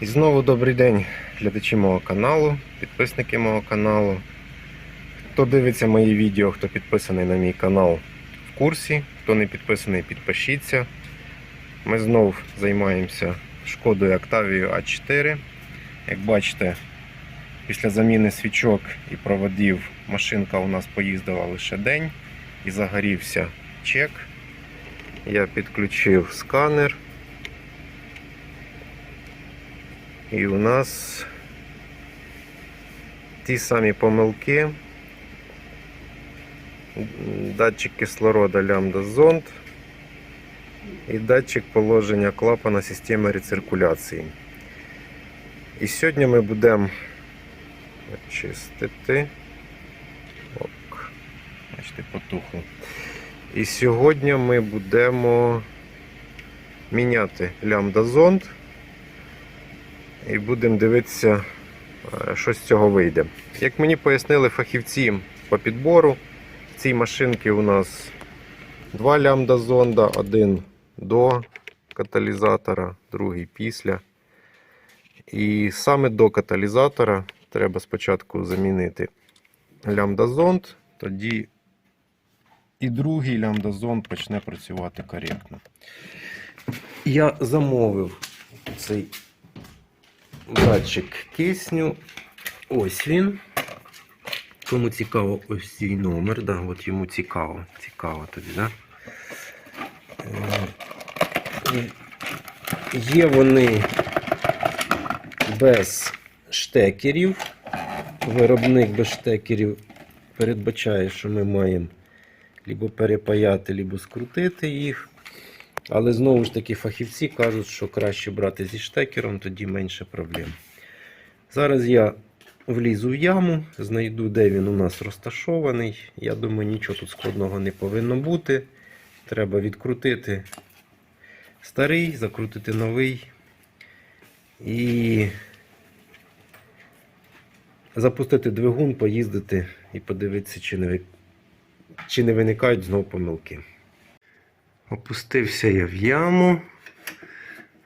І знову добрий день, глядачі мого каналу, підписники мого каналу. Хто дивиться мої відео, хто підписаний на мій канал в курсі, хто не підписаний, підпишіться. Ми знову займаємося шкодою Octavia A4. Як бачите, після заміни свічок і проводів машинка у нас поїздила лише день і загорівся чек. Я підключив сканер. І у нас ті самі помилки. Датчик кислорода лямбда зонд і датчик положення клапана системи рециркуляції. І сьогодні ми будемо чистити. Ок. Бачите, потухло. І сьогодні ми будемо міняти лямбда зонд і будемо дивитися, е, що з цього вийде. Як мені пояснили фахівці по підбору, в цій машинці у нас два лямбда зонда, один до каталізатора, другий після. І саме до каталізатора треба спочатку замінити лямбда зонд, тоді і другий лямбда зонд почне працювати коректно. Я замовив цей датчик кисню. Ось він. Кому цікаво ось цей номер, да, от йому цікаво. Цікаво тобі, да? Е, Є вони без штекерів. Виробник без штекерів передбачає, що ми маємо либо перепаяти, либо скрутити їх. Але знову ж таки фахівці кажуть, що краще брати зі штекером, тоді менше проблем. Зараз я влізу в яму, знайду, де він у нас розташований. Я думаю, нічого тут складного не повинно бути. Треба відкрутити старий, закрутити новий і запустити двигун, поїздити і подивитися, чи не, чи не виникають знову помилки. Опустився я в яму.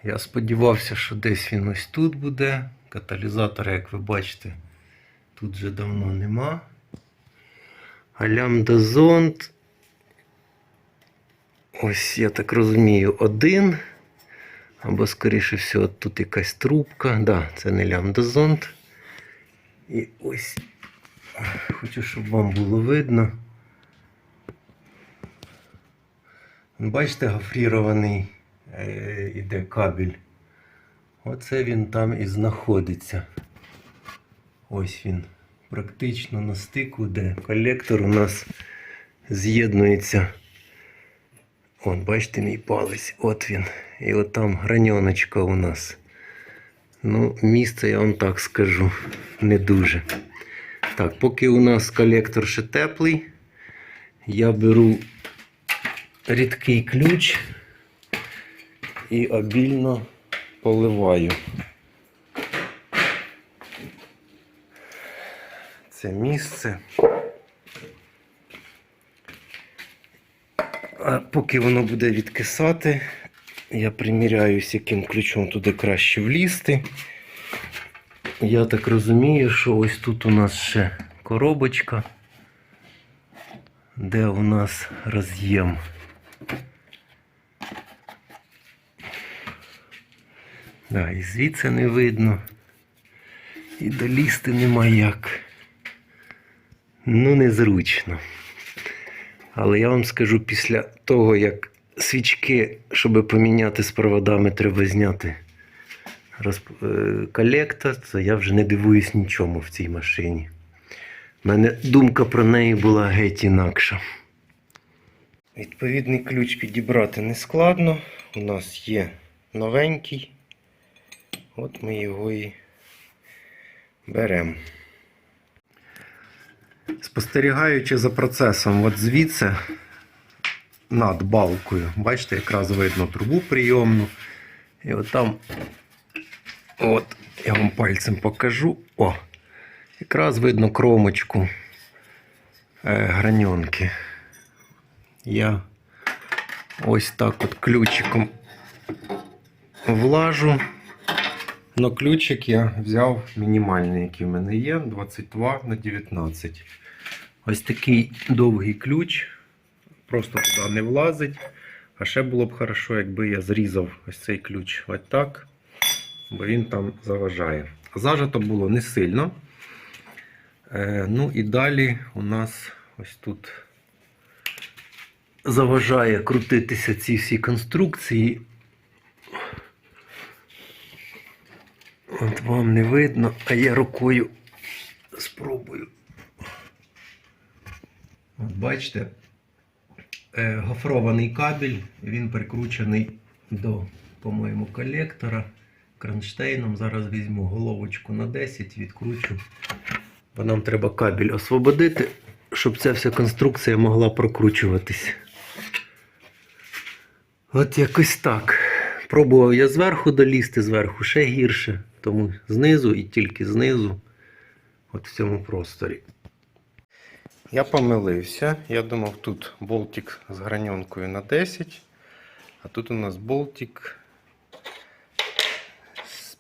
Я сподівався, що десь він ось тут буде. Каталізатора, як ви бачите, тут вже давно нема. А лямбда-зонд. Ось, я так розумію, один. Або, скоріше всього, тут якась трубка. Да, це не лямбда-зонд. І ось. Хочу, щоб вам було видно. Бачите, гофрірований е, іде кабель. Оце він там і знаходиться. Ось він. Практично на стику, де колектор у нас з'єднується. От, бачите, мій палець. От він. І от там граньоночка у нас. Ну, місце, я вам так скажу, не дуже. Так, поки у нас колектор ще теплий, я беру рідкий ключ і обільно поливаю. Це місце. А поки воно буде відкисати, я приміряюсь, яким ключом туди краще влізти. Я так розумію, що ось тут у нас ще коробочка, де у нас роз'єм. Да, і звідси не видно. І долізти нема як. Ну, незручно. Але я вам скажу, після того, як свічки, щоб поміняти з проводами, треба зняти розп... е, колектор, то я вже не дивуюсь нічому в цій машині. У мене думка про неї була геть інакша. Відповідний ключ підібрати не складно. У нас є новенький. От ми його і беремо. Спостерігаючи за процесом, от звідси над балкою, бачите, якраз видно трубу прийомну. І от там, от, я вам пальцем покажу. О, якраз видно кромочку е, граньонки. Я ось так от ключиком влажу Но ключик я взяв мінімальний, який в мене є, 22 на 19. Ось такий довгий ключ, просто туди не влазить. А ще було б хорошо, якби я зрізав ось цей ключ ось так, бо він там заважає. Зажато було не сильно. Е, ну і далі у нас ось тут заважає крутитися ці всі конструкції. От вам не видно, а я рукою спробую. От бачите, е, гофрований кабель, він прикручений до, по-моєму, колектора кронштейном. Зараз візьму головочку на 10, відкручу. Бо нам треба кабель освободити, щоб ця вся конструкція могла прокручуватись. От якось так. Пробував я зверху долізти, зверху ще гірше. Тому знизу і тільки знизу, от в цьому просторі. Я помилився. Я думав, тут болтик з граньонкою на 10, а тут у нас болтик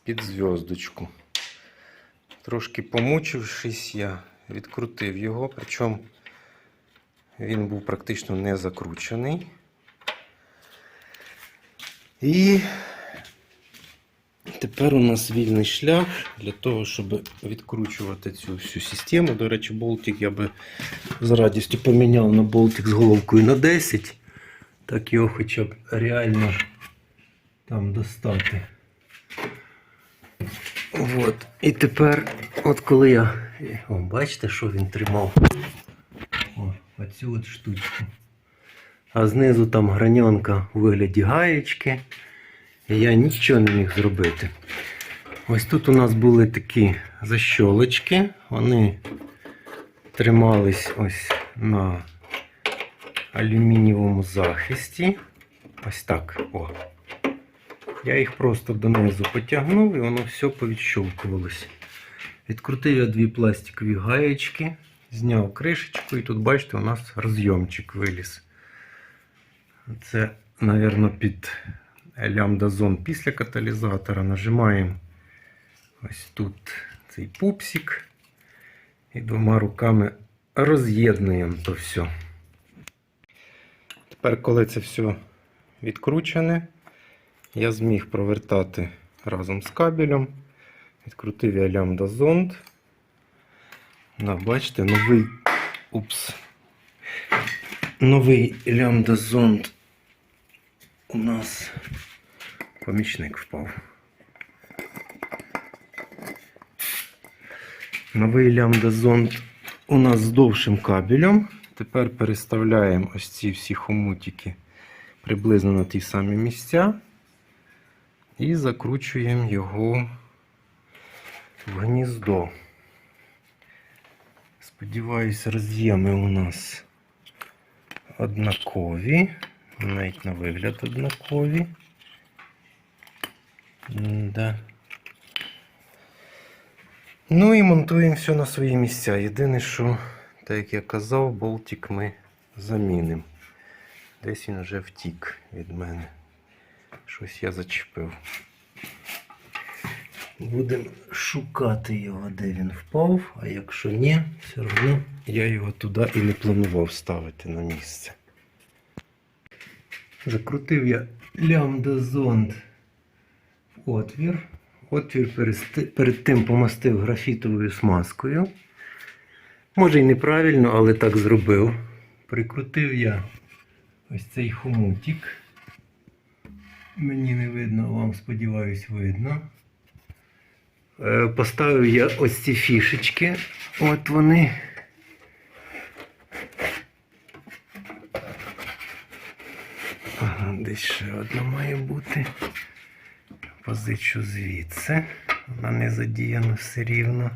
під зв'язочку. Трошки помучившись, я відкрутив його, причому він був практично не закручений. І тепер у нас вільний шлях для того, щоб відкручувати цю всю систему. До речі, болтик я би з радістю поміняв на болтик з головкою на 10. Так його хоча б реально там достати. От. І тепер, от коли я. О, бачите, що він тримав? О, оцю от штучку. А знизу там граньонка у вигляді гаєчки. Я нічого не міг зробити. Ось тут у нас були такі защолочки. Вони тримались ось на алюмінієвому захисті. Ось так. О. Я їх просто донизу потягнув і воно все повідщолкувалось. Відкрутив я дві пластикові гаєчки, зняв кришечку, і тут, бачите, у нас розйомчик виліз. Це, мабуть, під лямбда-зон після каталізатора. Нажимаємо ось тут цей пупсик. І двома руками роз'єднуємо то все. Тепер, коли це все відкручене, я зміг провертати разом з кабелем. Відкрутив я лямбда-зонд. Да, бачите, новий. Упс. Новий лямбда-зонд у нас помічник впав. Новий лямбда-зонд у нас з довшим кабелем. Тепер переставляємо ось ці всі хомутики приблизно на ті самі місця. І закручуємо його в гніздо. Сподіваюся, роз'єми у нас однакові, навіть на вигляд однакові. Да. Ну і монтуємо все на свої місця. Єдине, що, так як я казав, болтик ми замінимо. Десь він вже втік від мене. Щось я зачепив. Будемо шукати його, де він впав, а якщо ні, все одно я його туди і не планував ставити на місце. Закрутив я лямбда-зонд в отвір. Отвір перед тим помастив графітовою смазкою. Може і неправильно, але так зробив. Прикрутив я ось цей хомутик. Мені не видно, вам сподіваюсь, видно. Е, Поставив я ось ці фішечки. От вони. Ага, десь ще одна має бути. Позичу звідси. Вона не задіяна все рівно.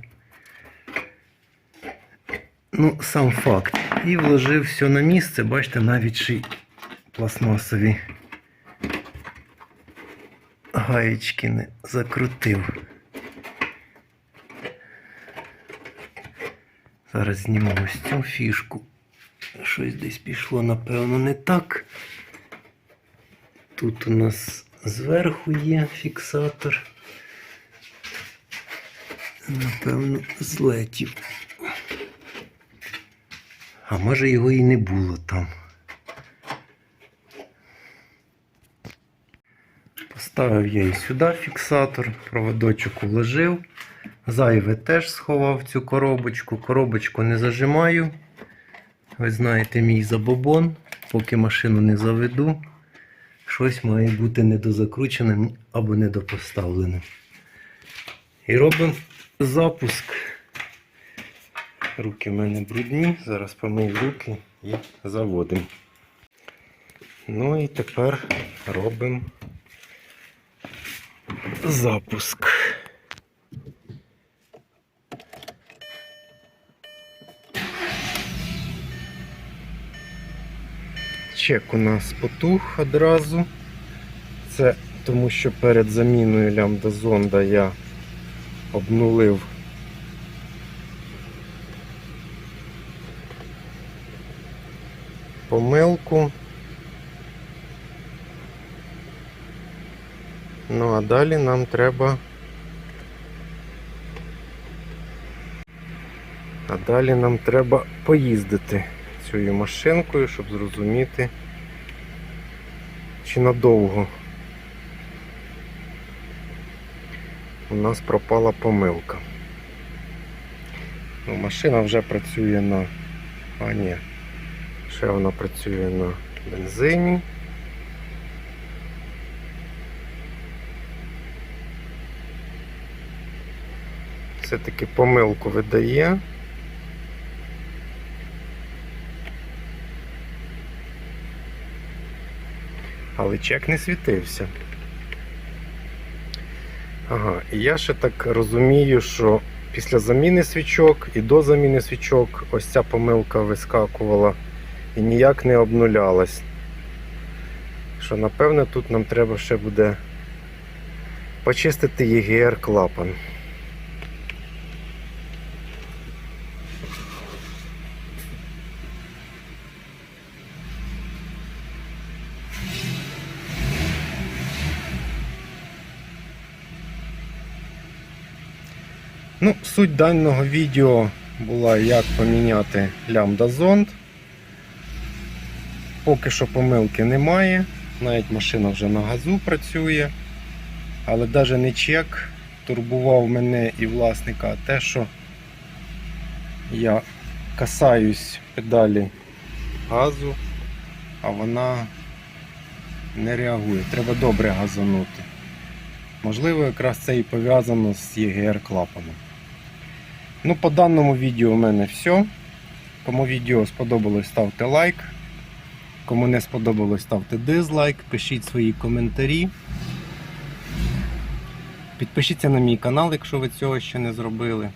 Ну, сам факт. І вложив все на місце, бачите, навіть ще й пластмасові гаєчки не закрутив. Зараз зніму ось цю фішку. Щось десь пішло, напевно, не так. Тут у нас зверху є фіксатор. Напевно, злетів. А може його і не було там. Поставив я і сюди фіксатор, проводочок уложив. Зайве теж сховав цю коробочку. Коробочку не зажимаю. Ви знаєте, мій забобон. Поки машину не заведу, щось має бути недозакрученим або недопоставленим. І робимо запуск. Руки в мене брудні. Зараз помию руки і заводимо. Ну і тепер робимо запуск. Чек у нас потух одразу. Це тому що перед заміною лямбда зонда я обнулив помилку. Ну а далі нам треба. А далі нам треба поїздити цією машинкою, щоб зрозуміти, чи надовго у нас пропала помилка. Ну, машина вже працює на... А, ні. Ще вона працює на бензині. Все-таки помилку видає. Але чек не світився. Ага, і я ще так розумію, що після заміни свічок і до заміни свічок ось ця помилка вискакувала і ніяк не обнулялась. Що напевне тут нам треба ще буде почистити ЄГР клапан. Ну, суть даного відео була як поміняти лямбда зонд. Поки що помилки немає, навіть машина вже на газу працює, але навіть не чек турбував мене і власника, те, що я касаюсь педалі газу, а вона не реагує. Треба добре газанути. Можливо, якраз це і пов'язано з ЄГР клапаном. Ну, по даному відео у мене все. Кому відео сподобалось, ставте лайк. Кому не сподобалось, ставте дизлайк, пишіть свої коментарі. Підпишіться на мій канал, якщо ви цього ще не зробили.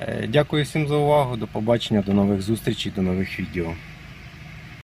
Е, Дякую всім за увагу. До побачення, до нових зустрічей, до нових відео.